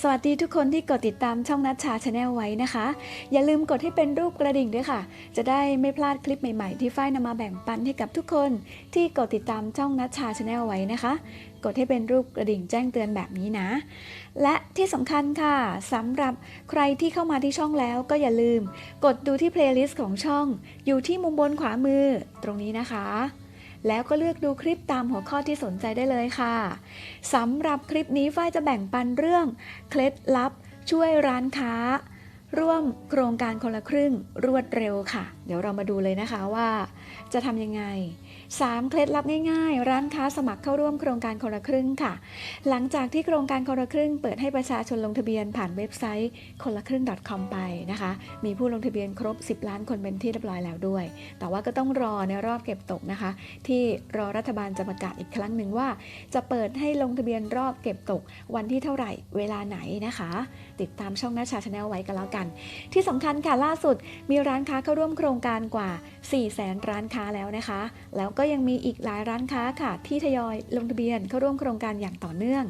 สวัสดีทุกคนที่กดติดตามช่องนัชชาชาแนลไว้นะคะ อย่าลืมกดให้เป็นรูปกระดิ่งด้วยค่ะ จะได้ไม่พลาดคลิปใหม่ๆ ที่ฝ้ายนำมาแบ่งปันให้กับทุกคนที่กดติดตามช่องนัชชาชาแนลไว้นะคะ กดให้เป็นรูปกระดิ่งแจ้งเตือนแบบนี้นะ และที่สำคัญค่ะสำหรับใครที่เข้ามาที่ช่องแล้วก็อย่าลืม กดดูที่เพลย์ลิสต์ของช่อง อยู่ที่มุมบนขวามือตรงนี้นะคะ แล้วก็เลือกดูคลิปตามหัวข้อที่สนใจได้เลยค่ะสำหรับคลิปนี้ฝ้ายจะแบ่งปันเรื่อง เคล็ดลับช่วยร้านค้า ร่วมโครงการคนละครึ่งรวดเร็วค่ะ เดี๋ยวเรามาดูเลยนะคะว่า จะทำยังไง 3 เคล็ดลับง่ายๆ ร้านค้าสมัครเข้าร่วมโครงการคนละครึ่งค่ะ หลังจากที่โครงการคนละครึ่ง เปิดให้ประชาชนลงทะเบียนผ่านเว็บไซต์คนละครึ่ง .com ไปนะคะ มีผู้ลงทะเบียนครบ 10 ล้านคนเป็นที่เรียบร้อยแล้วด้วย แต่ว่าก็ต้องรอในรอบเก็บตกนะคะ ที่รอรัฐบาลจะประกาศอีกครั้งหนึ่งว่า จะเปิดให้ลงทะเบียนรอบเก็บตก วันที่เท่าไหร่ เวลาไหนนะคะ ติดตามช่องหนาชาชาแนลไว้กันแล้วกันที่สำคัญค่ะล่าสุดมีร้านค้าเข้าร่วมโครงการกว่า4แสนร้านค้าแล้วนะคะ แล้วก็ยังมีอีกหลายร้านค้าค่ะ ที่ทยอยลงทะเบียนเข้าร่วมโครงการอย่างต่อเนื่อง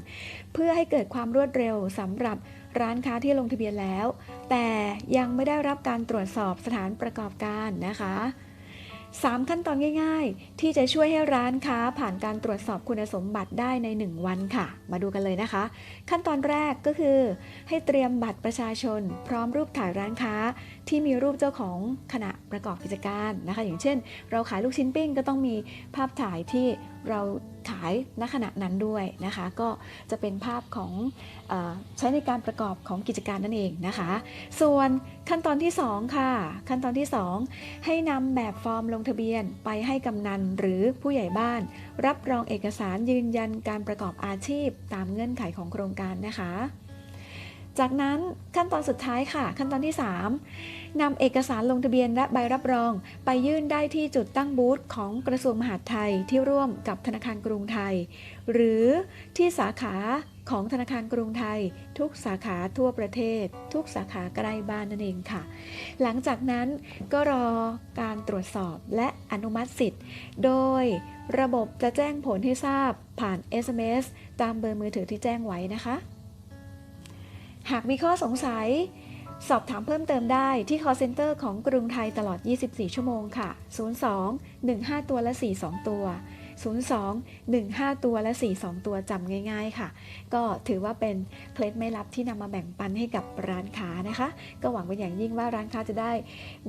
เพื่อให้เกิดความรวดเร็วสำหรับร้านค้าที่ลงทะเบียนแล้ว แต่ยังไม่ได้รับการตรวจสอบสถานประกอบการนะคะ 3 ขั้นตอนง่าย ๆ ที่จะช่วยให้ร้านค้าผ่านการตรวจสอบคุณสมบัติได้ใน 1 วันค่ะ มาดูกันเลยนะคะ ขั้นตอนแรกก็คือ ให้เตรียมบัตรประชาชน พร้อมรูปถ่ายร้านค้า ที่มีรูปเจ้าของขณะประกอบกิจการนะคะ อย่างเช่น เราขายลูกชิ้นปิ้งก็ต้องมีภาพถ่ายที่เราขายณขณะนั้นด้วยนะคะ ก็จะเป็นภาพของออใช้ในการประกอบของกิจการนั่นเองนะคะ ส่วนขั้นตอนที่ 2 ค่ะ ขั้นตอนที่ 2 ให้นำแบบฟอร์มลงทะเบียนไปให้กำนันหรือผู้ใหญ่บ้าน รับรองเอกสารยืนยันการประกอบอาชีพตามเงื่อนไขของโครงการนะคะ จากนั้นขั้นตอนสุดท้ายค่ะ ขั้นตอนที่ 3นำเอกสารลงทะเบียนและใบรับรอง ไปยื่นได้ที่จุดตั้งบูธของกระทรวงมหาดไทยที่ร่วมกับธนาคารกรุงไทย หรือที่สาขาของธนาคารกรุงไทย ทุกสาขาทั่วประเทศ ทุกสาขาใกล้บ้านนั่นเองค่ะ หลังจากนั้นก็รอการตรวจสอบและอนุมัติสิทธิ์ โดยระบบจะแจ้งผลให้ทราบผ่าน SMS ตามเบอร์มือถือที่แจ้งไว้นะคะ หากมีข้อสงสัย สอบถามเพิ่มเติมได้ที่ call center ของกรุงไทยตลอด 24 ชั่วโมงค่ะ 02 15 ตัวและ 42 ตัว 02 15 ตัวและ 42 ตัวจำง่าย ๆ ค่ะ ก็ถือว่าเป็นเคล็ดไม่ลับที่นำมาแบ่งปันให้กับร้านค้านะคะ ก็หวังเป็นอย่างยิ่งว่าร้านค้าจะได้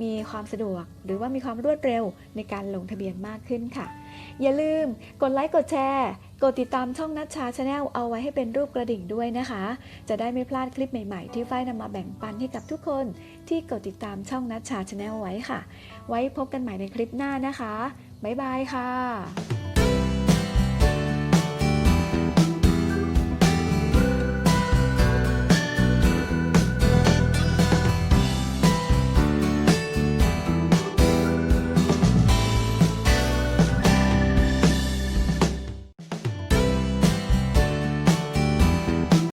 มีความสะดวก หรือว่ามีความรวดเร็วในการลงทะเบียนมากขึ้นค่ะ อย่าลืมกดไลค์กดแชร์กดติดตามช่องนัชชาชาแนลเอาไว้ให้เป็นรูปกระดิ่งด้วยนะคะ จะได้ไม่พลาดคลิปใหม่ๆ ที่ฝ้ายนำมาแบ่งปันให้กับทุกคนที่กดติดตามช่องนัชชาชาแนลไว้ค่ะ ไว้พบกันใหม่ในคลิปหน้านะคะ บ๊ายบายค่ะ